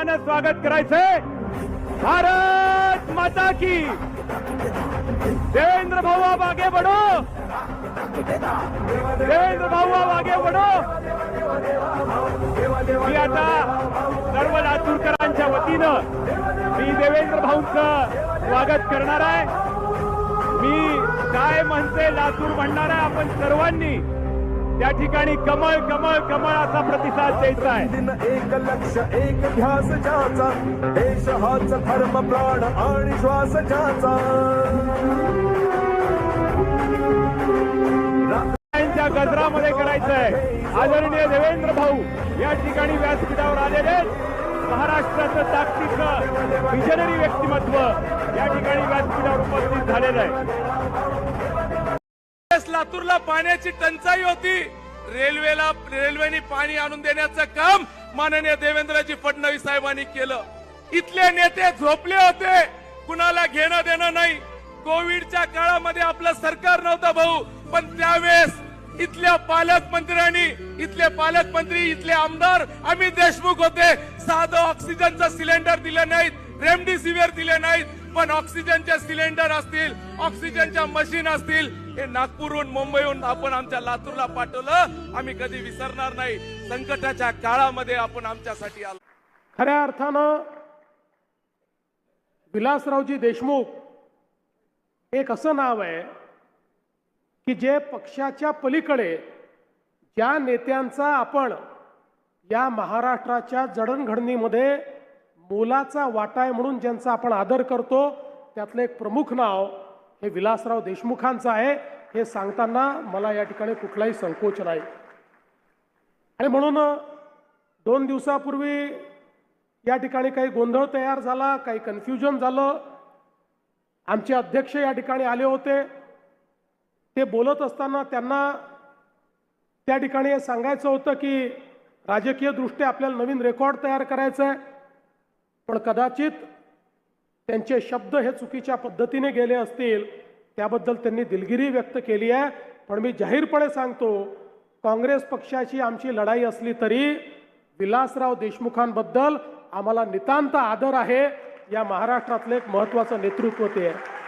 स्वागत करायचंय. भारत माता की. देवेंद्र भाऊ आप आगे बढ़ो देवेंद्र भाऊ आप आगे बढ़ो मी आता सर्व लातूरकरांच्या वतीनं मी देवेंद्र भाऊंचं स्वागत करणार आहे. मी काय म्हणते लातूर म्हणणार आहे आपण सर्वांनी त्या ठिकाणी कमळ कमळ कमळ असा प्रतिसाद द्यायचा आहे. दिन एक लक्ष एक ध्यास ज्याचा. देश हाच धर्म प्राण आणि श्वास ज्याचा. त्यांच्या गजरामध्ये करायचंय आदरणीय देवेंद्र भाऊ या ठिकाणी व्यासपीठावर आलेले. महाराष्ट्राचं जागतिक विजनरी व्यक्तिमत्व या ठिकाणी व्यासपीठावर उपस्थित झालेलं आहे. लातूरला पाण्याची टंचाई होती. रेल्वेला रेल्वेने पाणी आणून देण्याचं काम माननीय देवेंद्रजी फडणवीस साहेबांनी केलं. इथले नेते झोपले होते. कुणाला घेणं देणं नाही. कोविडच्या काळामध्ये आपलं सरकार नव्हतं भाऊ. पण त्यावेळेस इथल्या पालकमंत्र्यांनी इथले पालकमंत्री इथले आमदार अमित देशमुख होते. साधं ऑक्सिजनचं सिलेंडर दिलं नाहीत. रेमडेसिवीर दिले नाहीत. पण ऑक्सिजनच्या सिलेंडर असतील ऑक्सिजनच्या मशीन असतील हे नागपूरहून मुंबईहून आपण आमच्या लातूरला पाठवलं. आम्ही कधी विसरणार नाही. संकटाच्या काळामध्ये आपण आमच्यासाठी आलो. खऱ्या अर्थानं विलासरावजी देशमुख एक असं नाव आहे की जे पक्षाच्या पलीकडे ज्या नेत्यांचा आपण या महाराष्ट्राच्या जडणघडणीमध्ये मोलाचा वाटा आहे म्हणून ज्यांचा आपण आदर करतो त्यातलं एक प्रमुख नाव हे विलासराव देशमुखांचं आहे. हे सांगताना मला या ठिकाणी कुठलाही संकोच नाही. आणि म्हणून दोन दिवसापूर्वी या ठिकाणी काही गोंधळ तयार झाला काही कन्फ्युजन झालं. आमचे अध्यक्ष या ठिकाणी आले होते. ते बोलत असताना त्यांना त्या ठिकाणी हे सांगायचं होतं की राजकीयदृष्ट्या आपल्याला नवीन रेकॉर्ड तयार करायचा आहे पण कदाचित त्यांचे शब्द हे चुकीच्या पद्धतीने गेले असतील त्याबद्दल त्यांनी दिलगिरी व्यक्त केली आहे. पण मी जाहीरपणे सांगतो काँग्रेस पक्षाची आमची लढाई असली तरी विलासराव देशमुखांबद्दल आम्हाला नितांत आदर आहे. या महाराष्ट्रातलं एक महत्त्वाचं नेतृत्व ते आहे.